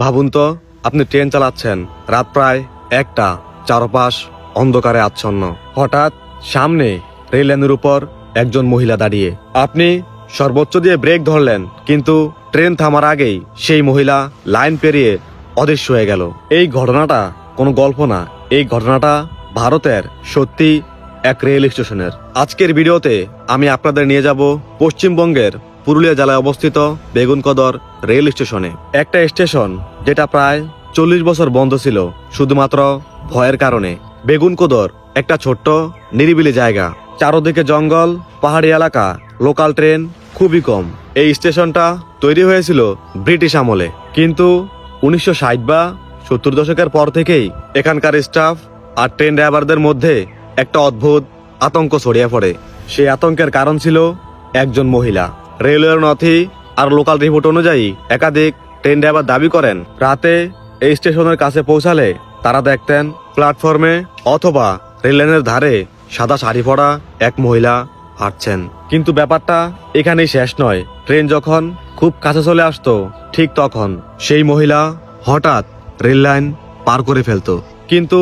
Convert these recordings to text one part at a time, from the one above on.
ভাবুন তো, আপনি ট্রেন চালাচ্ছেন। রাত প্রায় একটা, চারপাশ অন্ধকারে আচ্ছন্ন। হঠাৎ সামনে রেল লাইনের উপর একজন মহিলা দাঁড়িয়ে। আপনি সর্বোচ্চ দিয়ে ব্রেক ধরলেন, কিন্তু ট্রেন থামার আগেই সেই মহিলা লাইন পেরিয়ে অদৃশ্য হয়ে গেল। এই ঘটনাটা কোনো গল্প না, এই ঘটনাটা ভারতের সত্যি এক রেল স্টেশনের। আজকের ভিডিওতে আমি আপনাদের নিয়ে যাব পশ্চিমবঙ্গের পুরুলিয়া জেলায় অবস্থিত বেগুনকদর রেল স্টেশনে। একটা স্টেশন যেটা প্রায় চল্লিশ বছর বন্ধ ছিল, শুধুমাত্র ভয়ের কারণে। বেগুনকদর একটা ছোট্ট, নিরিবিলি জায়গা। চারোদিকে জঙ্গল, পাহাড়ি এলাকা, লোকাল ট্রেন খুবই কম। এই স্টেশনটা তৈরি হয়েছিল ব্রিটিশ আমলে। কিন্তু উনিশশো ষাট বা সত্তর দশকের পর থেকেই এখানকার স্টাফ আর ট্রেন ড্রাইভারদের মধ্যে একটা অদ্ভুত আতঙ্ক ছড়িয়ে পড়ে। সেই আতঙ্কের কারণ ছিল একজন মহিলা। রেলওয়ের নথি আর লোকাল রিপোর্ট অনুযায়ী একাধিক ট্রেন ড্রাইভার দাবি করেন, রাতে এই স্টেশনের কাছে পৌঁছালে তারা দেখতেন প্ল্যাটফর্মে অথবা রেললাইনের ধারে সাদা শাড়ি পরা এক মহিলা হাঁটছেন। কিন্তু ব্যাপারটা এখানেই শেষ নয়। ট্রেন যখন খুব কাছে চলে আসতো, ঠিক তখন সেই মহিলা হঠাৎ রেল লাইন পার করে ফেলতো। কিন্তু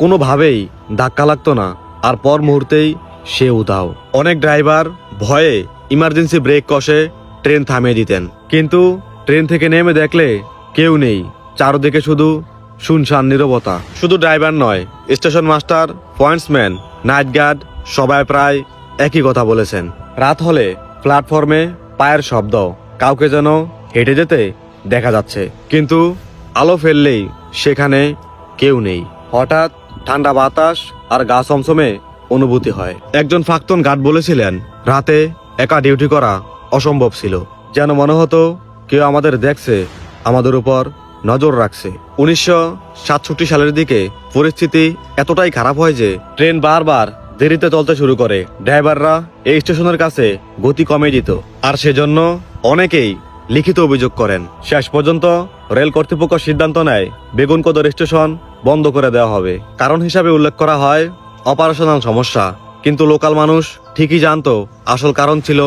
কোনোভাবেই ধাক্কা লাগতো না, আর পর মুহূর্তেই সে উধাও। অনেক ড্রাইভার ভয়ে ইমার্জেন্সি ব্রেক কষে ট্রেন থামিয়ে দিতেন। কিন্তু ট্রেন থেকে নেমে দেখলে কেউ নেই, চারদিকে শুধু শুনশান নীরবতা। শুধু ড্রাইভার নয়, station master, pointsman, night guard, সবাই প্রায় একই কথা বলেছেন। রাত হলে প্ল্যাটফর্মে পায়ের শব্দ, কাউকে যেন হেঁটে যেতে দেখা যাচ্ছে। কিন্তু আলো ফেললেই সেখানে কেউ নেই। হঠাৎ ঠান্ডা বাতাস আর গা সমসমে অনুভূতি হয়। একজন প্রাক্তন গার্ড বলেছিলেন, রাতে একা ডিউটি করা অসম্ভব ছিল। যেন মনে হতো কেউ আমাদের দেখছে, আমাদের উপর নজর রাখছে। উনিশশো সাতষট্টি সালের দিকে পরিস্থিতি এতটাই খারাপ হয় যে ট্রেন বারবার দেরিতে চলতে শুরু করে। ড্রাইভাররা এই স্টেশনের কাছে গতি কমিয়ে দিত। আর সেজন্য অনেকেই লিখিত অভিযোগ করেন। শেষ পর্যন্ত রেল কর্তৃপক্ষ সিদ্ধান্ত নেয় বেগুনকদর স্টেশন বন্ধ করে দেওয়া হবে। কারণ হিসাবে উল্লেখ করা হয় অপারেশনাল সমস্যা। কিন্তু লোকাল মানুষ ঠিকই জানতো, আসল কারণ ছিল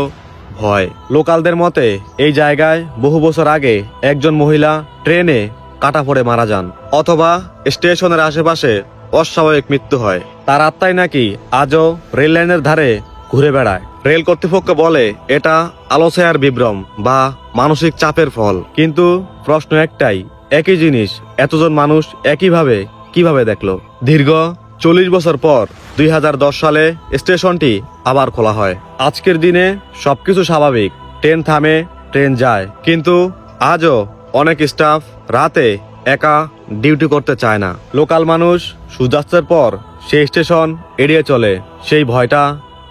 ভয়। লোকালদের মতে, এই জায়গায় বহু বছর আগে একজন মহিলা ট্রেনে কাটা পড়ে মারা যান, অথবা স্টেশনের আশেপাশে অস্বাভাবিক মৃত্যু হয়। তার আত্মাই নাকি আজও রেল লাইনের ধারে ঘুরে বেড়ায়। রেল কর্তৃপক্ষ বলে, এটা আলোচয়ার বিভ্রম বা মানসিক চাপের ফল। কিন্তু প্রশ্ন একটাই, একই জিনিস, এতজন মানুষ একইভাবে কীভাবে দেখল? দীর্ঘ চল্লিশ বছর পর দু হাজার দশ সালে স্টেশনটি আবার খোলা হয়। আজকের দিনে সবকিছু স্বাভাবিক। ট্রেন থামে, ট্রেন যায়। কিন্তু আজও অনেক স্টাফ রাতে একা ডিউটি করতে চায় না। লোকাল মানুষ সূর্যাস্তের পর সেই স্টেশন এড়িয়ে চলে। সেই ভয়টা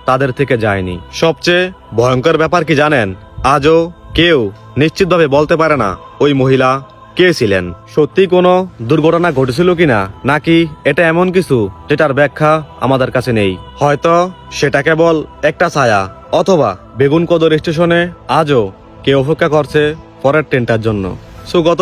তাদের থেকে যায়নি। সবচেয়ে ভয়ঙ্কর ব্যাপার কি জানেন? আজও কেউ নিশ্চিতভাবে বলতে পারে না, ওই মহিলা কে ছিলেন? সত্যি কোনো দুর্ঘটনা ঘটেছিল কিনা? নাকি এটা এমন কিছু যেটার ব্যাখ্যা আমাদের কাছে নেই? হয়তো সেটা কেবল একটা ছায়া, অথবা বেগুনকদর স্টেশনে আজও কেউ অপেক্ষা করছে পরের ট্রেনটার জন্য। সো গত